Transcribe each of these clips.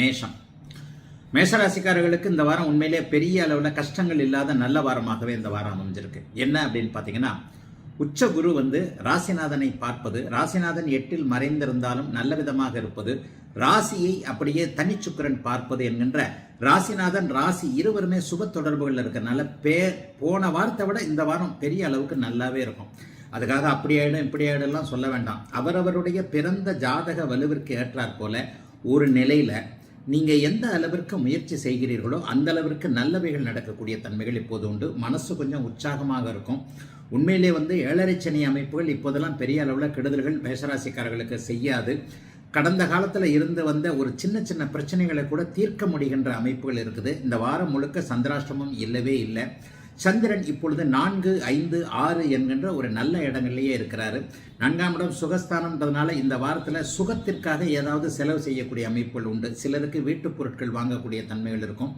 மேஷம். மேஷராசிக்காரர்களுக்கு இந்த வாரம் உண்மையிலே பெரிய அளவில் கஷ்டங்கள் இல்லாத நல்ல வாரமாகவே இந்த வாரம் அமைஞ்சிருக்கு. என்ன அப்படின்னு பார்த்தீங்கன்னா உச்ச குரு வந்து ராசிநாதனை பார்ப்பது ராசிநாதன் எட்டில் மறைந்திருந்தாலும் நல்ல விதமாக இருப்பது ராசியை அப்படியே தனிச்சுக்கரன் பார்ப்பது என்கின்ற ராசிநாதன் ராசி இருவருமே சுப தொடர்புகள் இருக்கிறதுனால பே போன வாரத்தை விட இந்த வாரம் பெரிய அளவுக்கு நல்லாவே இருக்கும். அதுக்காக அப்படி ஆயிடும் இப்படி ஆயிடும்லாம் சொல்ல வேண்டாம். அவரவருடைய பிறந்த ஜாதக வலுவிற்கு ஏற்றாற் போல ஒரு நிலையில நீங்கள் எந்த அளவிற்கு முயற்சி செய்கிறீர்களோ அந்த அளவிற்கு நல்லவைகள் நடக்கக்கூடிய தன்மைகள் இப்போது உண்டு. மனசு கொஞ்சம் உற்சாகமாக இருக்கும். உண்மையிலே வந்து ஏழரை சனி அமைப்புகள் இப்போதெல்லாம் பெரிய அளவில் கெடுதல்கள் மேஷராசிக்காரர்களுக்கு செய்யாது. கடந்த காலத்தில் இருந்து வந்த ஒரு சின்ன சின்ன பிரச்சனைகளை கூட தீர்க்க முடிகின்ற அமைப்புகள் இருக்குது. இந்த வாரம் முழுக்க சந்திராஷ்டமம் இல்லவே இல்லை. சந்திரன் இப்பொழுது நான்கு ஐந்து ஆறு என்கின்ற ஒரு நல்ல இடங்கள்லேயே இருக்கிறாரு. நான்காம் இடம் சுகஸ்தானம்ன்றதுனால இந்த வாரத்தில் சுகத்திற்காக ஏதாவது செலவு செய்யக்கூடிய அமைப்புகள் உண்டு. சிலருக்கு வீட்டுப் பொருட்கள் வாங்கக்கூடிய தன்மைகள் இருக்கும்.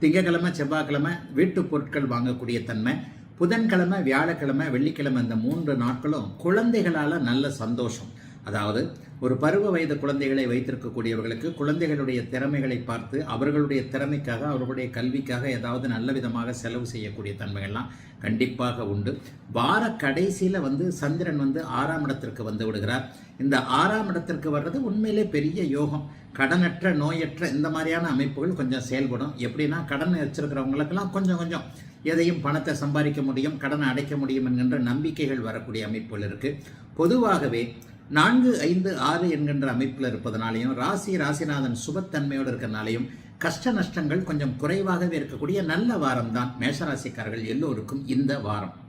திங்கக்கிழமை செவ்வாய்க்கிழமை வீட்டுப் பொருட்கள் வாங்கக்கூடிய தன்மை. புதன்கிழமை வியாழக்கிழமை வெள்ளிக்கிழமை இந்த மூன்று நாட்களும் குழந்தைகளால் நல்ல சந்தோஷம். அதாவது ஒரு பருவ வயது குழந்தைகளை வைத்திருக்கக்கூடியவர்களுக்கு குழந்தைகளுடைய திறமைகளை பார்த்து அவர்களுடைய திறமைக்காக அவர்களுடைய கல்விக்காக ஏதாவது நல்ல விதமாக செலவு செய்யக்கூடிய தன்மைகள்லாம் கண்டிப்பாக உண்டு. வார கடைசியில் வந்து சந்திரன் வந்து ஆறாம் இடத்திற்கு வந்து விடுகிறார். இந்த ஆறாம் இடத்திற்கு வர்றது உண்மையிலே பெரிய யோகம். கடனற்ற நோயற்ற இந்த மாதிரியான அமைப்புகள் கொஞ்சம் செயல்படும். எப்படின்னா கடன் வச்சிருக்கிறவங்களுக்கெல்லாம் கொஞ்சம் கொஞ்சம் எதையும் பணத்தை சம்பாதிக்க முடியும் கடனை அடைக்க முடியும் என்கின்ற நம்பிக்கைகள் வரக்கூடிய அமைப்புகள் இருக்குது பொதுவாகவே நான்கு ஐந்து ஆறு என்கின்ற அமைப்பில் இருப்பதனாலையும் ராசி ராசிநாதன் சுபத்தன்மையோடு இருக்கிறனாலையும் கஷ்ட நஷ்டங்கள் கொஞ்சம் குறைவாகவே இருக்கக்கூடிய நல்ல வாரம் தான் மேஷராசிக்காரர்கள் எல்லோருக்கும் இந்த வாரம்.